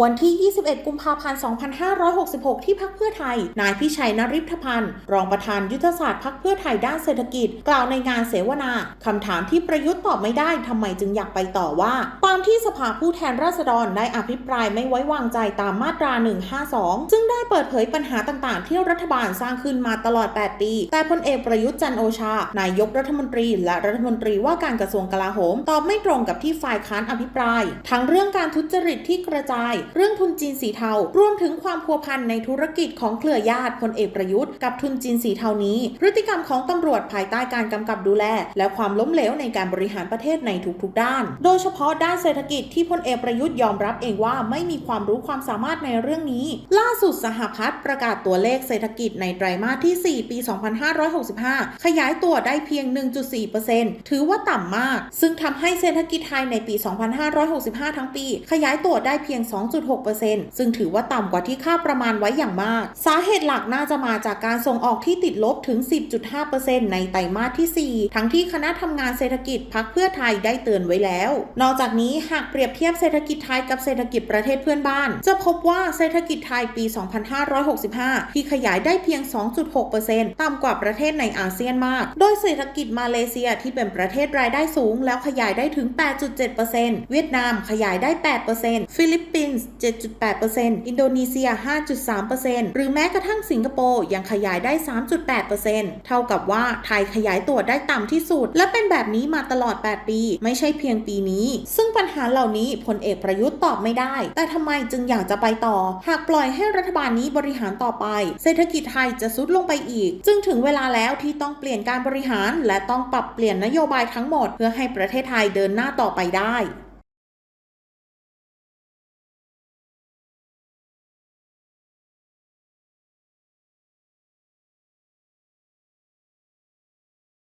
วันที่ 21 กุมภาพันธ์ 2566 ที่พักเพื่อไทย นายพิชัยนริพพันธ์ รองประธานยุทธศาสตร์พักเพื่อไทยด้านเศรษฐกิจ กล่าวในงานเสวนา คำถามที่ประยุทธ์ตอบไม่ได้ทำไมจึงอยากไปต่อว่า ตามที่สภาผู้แทนราษฎรได้อภิปรายไม่ไว้วางใจตามมาตรา 152 ซึ่งได้เปิดเผยปัญหาต่างๆ ที่รัฐบาลสร้างขึ้นมาตลอด 8 ปี แต่พลเอกประยุทธ์จันโอชา นายกรัฐมนตรี และรัฐมนตรีว่าการกระทรวงกลาโหม ตอบไม่ตรงกับที่ฝ่ายค้านอภิปราย ทั้งเรื่องการทุจริตที่กระจายเรื่องทุนจีนสีเทา รวมถึงความพัวพันในธุรกิจของเครือญาติพลเอกประยุทธ์กับทุนจีนสีเทานี้ พฤติกรรมของตำรวจภายใต้การกำกับดูแล และความล้มเหลวในการบริหารประเทศในทุกๆ ด้าน โดยเฉพาะด้านเศรษฐกิจที่พลเอกประยุทธ์ยอมรับเองว่าไม่มีความรู้ความสามารถในเรื่องนี้ ล่าสุดสหพัฒน์ประกาศตัวเลขเศรษฐกิจในไตรมาสที่ 4 ปี 2565 ขยายตัวได้เพียง 1.4%ถือว่าต่ำมาก ซึ่งทำให้เศรษฐกิจไทยในปี 2565 ทั้งปี ขยายตัวได้เพียง2.6%ซึ่งถือว่าต่ำกว่าที่คาดประมาณไว้อย่างมาก สาเหตุหลักน่าจะมาจากการส่งออกที่ติดลบถึง 10.5%ในไตรมาสที่ 4 ทั้งที่คณะทำงานเศรษฐกิจพักเพื่อไทยได้เตือนไว้แล้ว นอกจากนี้หากเปรียบเทียบเศรษฐกิจไทยกับเศรษฐกิจประเทศเพื่อนบ้าน จะพบว่าเศรษฐกิจไทยปี 2565 ที่ขยายได้เพียง 2.6%ต่ำกว่าประเทศในอาเซียนมาก โดยเศรษฐกิจมาเลเซียที่เป็นประเทศรายได้สูง แล้วขยายได้ถึง 8.7%เวียดนามขยายได้ 8%ฟิลิปปินส์ 7.8%อินโดนีเซีย 5.3%หรือแม้กระทั่งสิงคโปร์ยังขยายได้ 3.8%เท่ากับว่าไทยขยายตัวได้ต่ำที่สุด และเป็นแบบนี้มาตลอด 8 ปี ไม่ใช่เพียงปีนี้ ซึ่งปัญหาเหล่านี้พลเอกประยุทธ์ตอบไม่ได้ แต่ทำไมจึงอยากจะไปต่อ หากปล่อยให้รัฐบาลนี้บริหารต่อไป เศรษฐกิจไทยจะซุดลงไปอีก จึงถึงเวลาแล้วที่ต้องเปลี่ยนการบริหาร และต้องปรับเปลี่ยนนโยบายทั้งหมด เพื่อให้ประเทศไทยเดินหน้าต่อไปได้